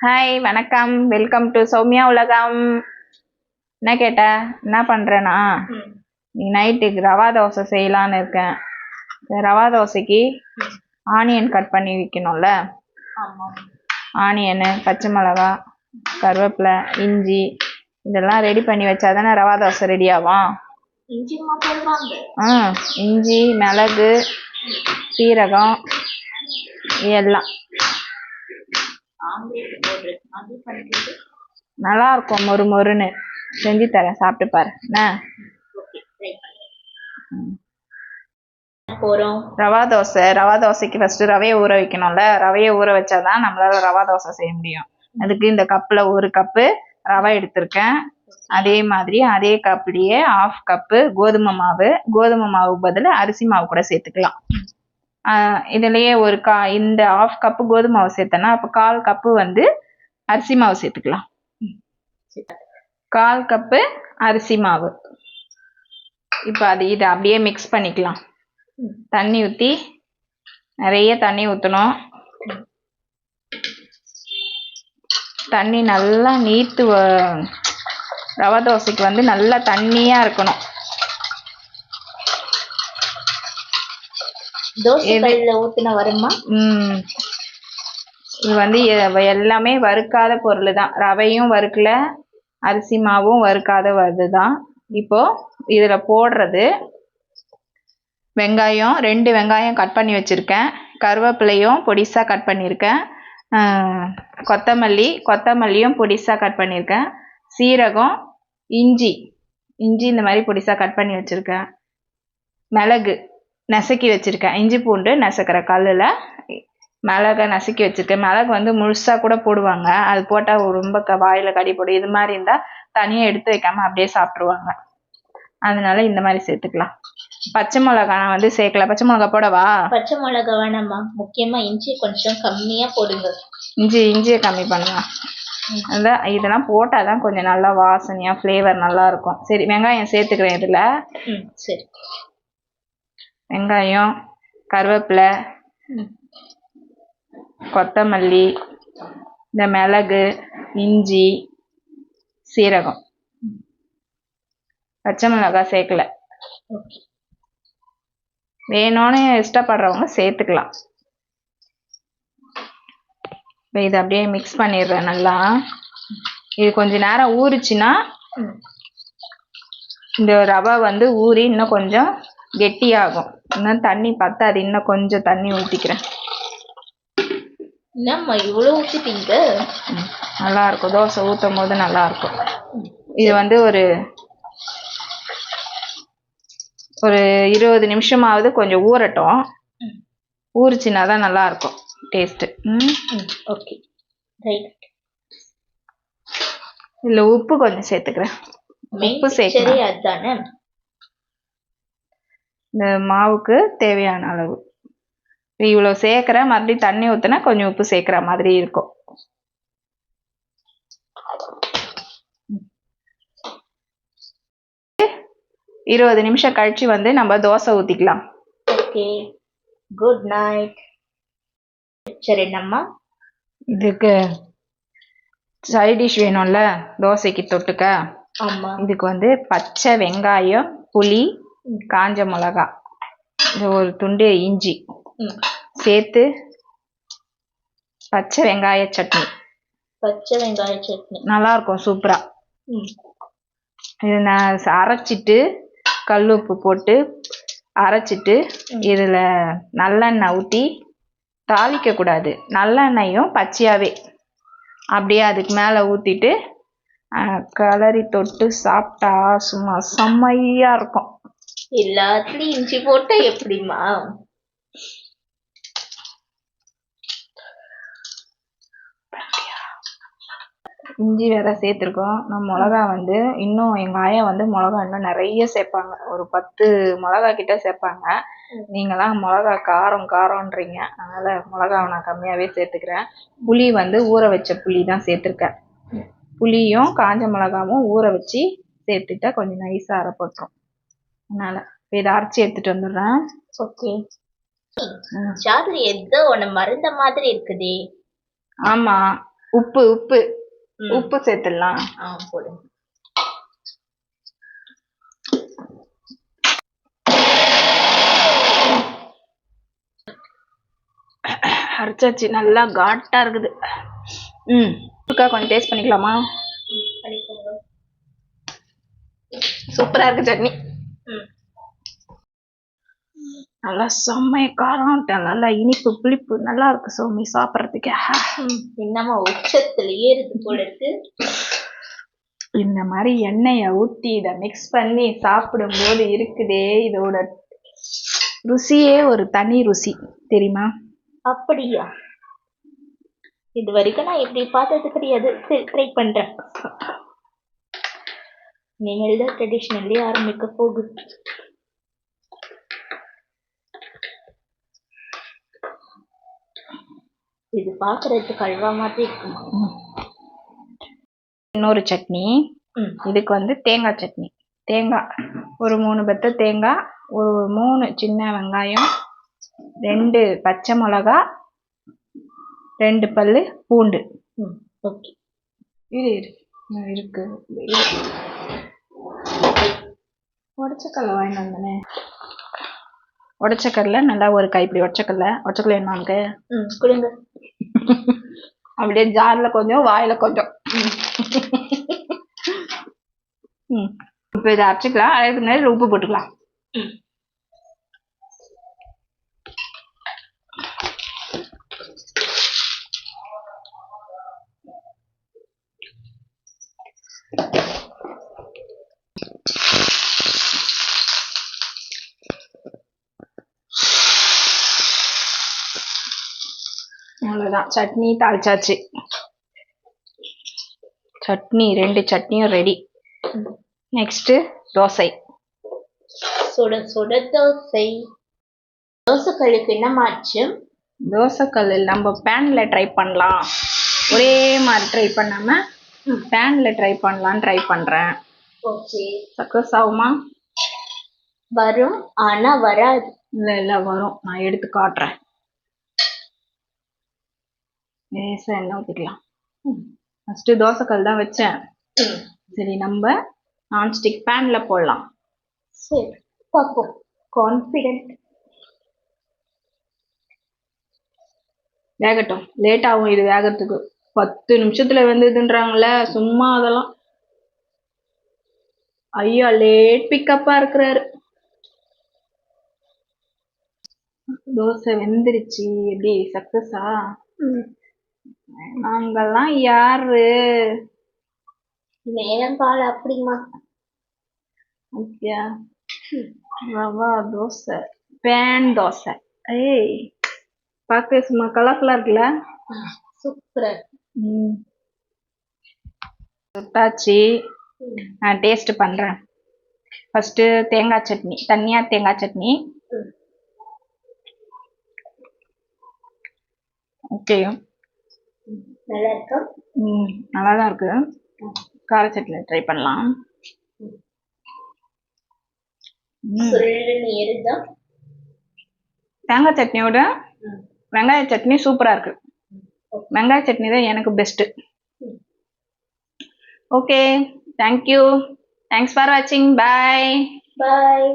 Hi வணக்கம். Welcome to Soumya உலகம் என்ன கேட்ட? என்ன பண்ணுறேன்னா. நீ நைட்டுக்கு ரவா தோசை செய்யலான்னு இருக்கேன். ரவா தோசைக்கு ஆனியன் கட் பண்ணி வைக்கணும்ல? ஆனியனு பச்சை மிளகா கருவேப்பிலை இஞ்சி இதெல்லாம் ரெடி பண்ணி வச்சா தானே ரவா தோசை ரெடி ஆகும் ஆ இஞ்சி மிளகு சீரகம் எல்லாம். நல்லா இருக்கும் மொறு மொறுன்னு. செஞ்சு தரேன் சாப்பிட்டு பாரு. போகிறோம் ரவா தோசை. ரவா தோசைக்கு ஃபர்ஸ்ட் ரவையை ஊற வைக்கணும்ல. ரவையை ஊற வச்சாதான் நம்மளால ரவா தோசை செய்ய முடியும். அதுக்கு இந்த கப்பில் ஒரு கப்பு ரவை எடுத்திருக்கேன். அதே மாதிரி அதே கப்லேயே ஆஃப் கப்பு கோதுமை மாவு. கோதுமை மாவு பதில் அரிசி மாவு கூட சேர்த்துக்கலாம். இதுலேயே ஒரு கா இந்த ஆஃப் கப்பு கோதுமை மாவு சேர்த்தேன்னா அப்போ கால் கப்பு வந்து அரிசி மாவு சேர்த்துக்கலாம். கால் கப்பு அரிசி மாவு. இப்போ அது இதை அப்படியே மிக்ஸ் பண்ணிக்கலாம். தண்ணி ஊற்றி நிறைய தண்ணி ஊற்றணும் தண்ணி நல்லா நீத்து வ- ரவை தோசைக்கு வந்து நல்லா தண்ணியாக இருக்கணும். தோசை வருமா? ம். இது வந்து எல்லாமே வறுக்காத பொருள் தான் ரவையும் வறுக்கல அரிசி மாவும் வறுக்காத வருது தான் இப்போ இதில் போடுறது வெங்காயம் ரெண்டு வெங்காயம் கட் பண்ணி வச்சுருக்கேன். கருவேப்பிலையும் பொடிசாக கட் பண்ணியிருக்கேன் கொத்தமல்லி கொத்தமல்லியும் பொடிசாக கட் பண்ணியிருக்கேன் சீரகம் இஞ்சி இஞ்சி இந்த மாதிரி பொடிசாக கட் பண்ணி வச்சுருக்கேன். மிளகு. நசுக்கி வச்சுருக்கேன். இஞ்சி பூண்டு நசுக்கிற கல்லில். மிளகை நசுக்கி வச்சுருக்கேன். மிளகு வந்து முழுசாக கூட போடுவாங்க. அது போட்டால் ரொம்ப க வாயில் கடி போடும். இது மாதிரி இருந்தால் தனியாக எடுத்து வைக்காம அப்படியே சாப்பிட்ருவாங்க அதனால இந்த மாதிரி சேர்த்துக்கலாம். பச்சை மிளகா நான் வந்து சேர்க்கல. பச்சை மிளகா போடவா? பச்சை மிளகா வேணாமா முக்கியமா இஞ்சி கொஞ்சம் கம்மியா போடுங்க. இஞ்சி இஞ்சியை கம்மி பண்ணுங்க அதான் இதெல்லாம் போட்டால் தான் கொஞ்சம் நல்லா வாசனையாக ஃப்ளேவர் நல்லா இருக்கும். சரி வெங்காயம் சேர்த்துக்கிறேன் இதில். சரி. வெங்காயம் கருவேப்பிலை கொத்தமல்லி இந்த மிளகு இஞ்சி சீரகம். பச்சை மிளகாய் சேர்க்கல. வேணும்னு இஷ்டப்படுறவங்க சேர்த்துக்கலாம். இதை அப்படியே மிக்ஸ் பண்ணிடுறேன் நல்லா. இது கொஞ்ச நேரம் ஊறிச்சுன்னா இந்த ரவை வந்து ஊறி இன்னும் கொஞ்சம் கெட்டியாகும். இன்னும் தண்ணி பத்தாது. இன்னும் கொஞ்சம் தண்ணி ஊற்றிக்கிறேன் என்னம்மா இவ்வளோ ஊற்றிட்டீங்க நல்லா இருக்கும். தோசை ஊற்றும் போது நல்லா இருக்கும். இது வந்து ஒரு ஒரு இருபது நிமிஷமாவது கொஞ்சம் ஊறட்டும். ஊறிச்சுன்னா தான் நல்லா இருக்கும். டேஸ்ட்டு. ம்? ஓகே. ரைட். இதில் உப்பு கொஞ்சம் சேர்த்துக்கிறேன். உப்பு சேர்க்கணும். சரி அதுதானே? இந்த மாவுக்கு தேவையான அளவு. இவ்வளோ சேர்க்குறேன் மறுபடியும் தண்ணி ஊற்றினா கொஞ்சம் உப்பு சேர்க்குற மாதிரி இருக்கும். இருபது நிமிஷம் கழிச்சு வந்து நம்ம தோசை ஊற்றிக்கலாம் ஓகே குட் நைட் சரி என்னம்மா? இதுக்கு சைட் டிஷ் வேணும்ல தோசைக்கு தொட்டுக்க. ஆமா. இதுக்கு வந்து பச்சை வெங்காயம் புளி காஞ்ச மிளகா இது ஒரு துண்டு இஞ்சி. சேர்த்து பச்சை வெங்காய சட்னி. பச்சை வெங்காய சட்னி. நல்லா இருக்கும் சூப்பரா இது நான் அரைச்சிட்டு கல் உப்பு போட்டு அரைச்சிட்டு இதில் நல்லெண்ணெய் ஊற்றி தாளிக்க கூடாது. நல்லெண்ணெயும் பச்சையாவே. அப்படியே அதுக்கு மேலே ஊற்றிட்டு கலரி தொட்டு சாப்பிட்டா சும்மா செம்மையா இருக்கும். எல்லாத்துலயும் இஞ்சி போட்டா எப்படிமா இஞ்சி வேற சேர்த்துருக்கோம். நம்ம மிளகா வந்து இன்னும் எங்கள் ஆயா வந்து மிளகா இன்னும் நிறைய சேர்ப்பாங்க. ஒரு பத்து மிளகா கிட்ட சேர்ப்பாங்க. நீங்களாம் மிளகா காரம் காரம்ன்றீங்க. அதனால மிளகாவை நான் கம்மியாகவே சேர்த்துக்கிறேன். புளி வந்து ஊற வச்ச புளி தான் சேர்த்துருக்கேன். புளியும் காஞ்ச மிளகாவும் ஊற வச்சு சேர்த்துட்டா கொஞ்சம் நைஸாக அரைப்பட்டுரும். அதனால இதை அரைச்சி எடுத்துட்டு வந்துடுறேன். ஓகே. ஜாதுல ஏதோ ஒண்ணு மருந்த மாதிரி இருக்குதே. ஆமா. உப்பு உப்பு. உப்பு சேர்த்துடலாம். ஆ போடுங்க அரைச்சாச்சு. நல்லா காட்டா இருக்குது. ம். உப்புக்கா கொஞ்சம் டேஸ்ட் பண்ணிக்கலாமா? சூப்பரா இருக்கு சட்னி. நல்லா செம்மைய காரம் நல்லா இனிப்பு புளிப்பு நல்லா இருக்கு சோமி சாப்பிட்றதுக்கு. ம், என்னம்மா உச்சத்துல ஏறுது போல இருக்கு. இந்த மாதிரி எண்ணெயை ஊற்றி இதை மிக்ஸ் பண்ணி சாப்பிடும்போது இருக்குதே இதோட ருசியே ஒரு தனி ருசி தெரியுமா? அப்படியா? இது வரைக்கும் நான் இப்படி பார்த்தது கிடையாது. சரி ட்ரை பண்றேன். நீங்கள் தான் ட்ரெடிஷ்னல்லி ஆரம்பிக்க போகுது. இது பார்க்கறதுக்கு அல்வா மாதிரி இருக்குமா? இன்னொரு சட்னி. இதுக்கு வந்து தேங்காய் சட்னி. தேங்காய். ஒரு மூணு பத்த தேங்காய் ஒரு மூணு சின்ன வெங்காயம் ரெண்டு பச்சை மிளகா ரெண்டு பல்லு பூண்டு. ஓகே. இரு இரு. இருக்கு. உடச்சக்கல்ல வாங்கிட்டு வந்தனே. உடச்சக்கல்ல நல்லா ஒரு கைப்பிடி உடச்சக்கல்ல. உடச்சக்கல்ல என்ன உனக்கு? ம் கொடுங்க. அப்படியே ஜார்ல கொஞ்சம் வாயில கொஞ்சம். ம். இப்போ இதை அரைச்சிக்கலாம். அதுக்கு முன்னாடி உப்பு போட்டுக்கலாம். அவ்வளோதான் சட்னி தாளிச்சாச்சு. சட்னி ரெண்டு சட்னியும் ரெடி. நெக்ஸ்ட்டு தோசை. சுட சுட தோசை. தோசைக்கல்லுக்கு என்னமாச்சு தோசைக்கல் நம்ம பேனில் ட்ரை பண்ணலாம். ஒரே மாதிரி ட்ரை பண்ணாமல் பேனில் ட்ரை பண்ணலான்னு ட்ரை பண்ணுறேன் ஓகே. சக்ஸஸ் ஆகுமா? வரும் ஆனா வராது. இல்லை இல்லை வரும். நான் எடுத்து காட்டுறேன். லேசாக எண்ணெய் ஊற்றிக்கலாம் ஃபஸ்ட்டு தோசைக்கல் தான் வச்சேன். சரி நம்ம நான்ஸ்டிக் பேனில் போடலாம். சரி பார்ப்போம். கான்ஃபிடென்ட் வேகட்டும். லேட் ஆகும் இது வேகறதுக்கு. பத்து நிமிஷத்துல வெந்ததுன்றாங்களே சும்மா அதெல்லாம். ஐயா லேட் பிக்கப்பா இருக்கிறாரு. தோசை வெந்துருச்சு. எப்படி சக்சஸா நாங்கெல்லாம் யாரு? நேரம் கால அப்படிமா அப்படியா? ரவா தோசை. பேன் தோசை. ஏய் பார்க்கவே சும்மா கலர்ஃபுல்லாக இருக்குல்ல? சூப்பரா ம். சுட்டாச்சு நான் டேஸ்ட் பண்ணுறேன் ஃபஸ்ட்டு தேங்காய் சட்னி தனியாக தேங்காய் சட்னி. ஓகே. நல்லா இருக்கா ம் நல்லா தான் இருக்கு. கார சட்னி ட்ரை பண்ணலாம். தேங்காய் சட்னியோட வெங்காய சட்னி சூப்பராக இருக்கு. வெங்காய சட்னி தான் எனக்கு best okay thank you thanks for வாட்சிங் பாய் பாய்